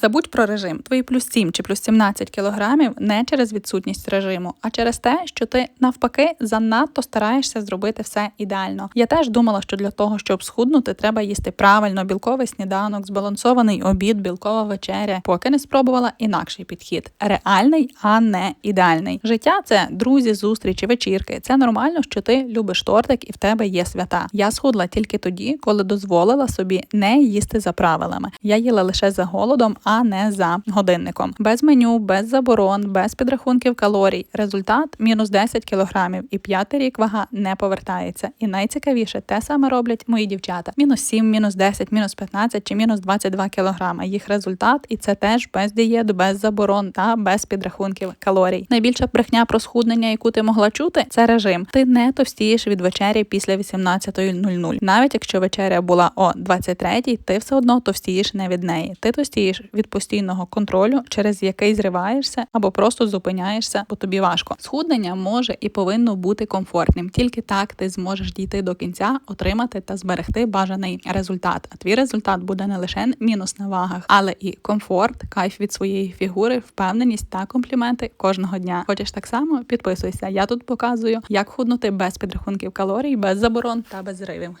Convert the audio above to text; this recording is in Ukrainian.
Забудь про режим. Твої плюс 7 чи плюс 17 кілограмів не через відсутність режиму, а через те, що ти навпаки занадто стараєшся зробити все ідеально. Я теж думала, що для того, щоб схуднути, треба їсти правильно білковий сніданок, збалансований обід, білкова вечеря, поки не спробувала інакший підхід. Реальний, а не ідеальний. Життя це друзі, зустрічі, вечірки. Це нормально, що ти любиш тортик і в тебе є свята. Я схудла тільки тоді, коли дозволила собі не їсти за правилами. Я їла лише за голодом, а не за годинником. Без меню, без заборон, без підрахунків калорій. Результат мінус 10 кілограмів, і п'ятий рік вага не повертається. І найцікавіше те саме роблять мої дівчата: мінус 7, мінус 10, мінус 15 чи мінус 22 кілограми. Їх результат, і це теж без дієт, без заборон та без підрахунків калорій. Найбільша брехня про схуднення, яку ти могла чути, це режим. Ти не товстієш від вечері після 18.00. Навіть якщо вечеря була о 23.00, ти все одно товстієш не від неї. Ти товстієш від постійного контролю, через який зриваєшся або просто зупиняєшся, бо тобі важко. Схуднення може і повинно бути комфортним. Тільки так ти зможеш дійти до кінця, отримати та зберегти бажаний результат. А твій результат буде не лише мінус на вагах, але і комфорт, кайф від своєї фігури, впевненість та компліменти кожного дня. Хочеш так само? Підписуйся. Я тут показую, як худнути без підрахунків калорій, без заборон та без зривів.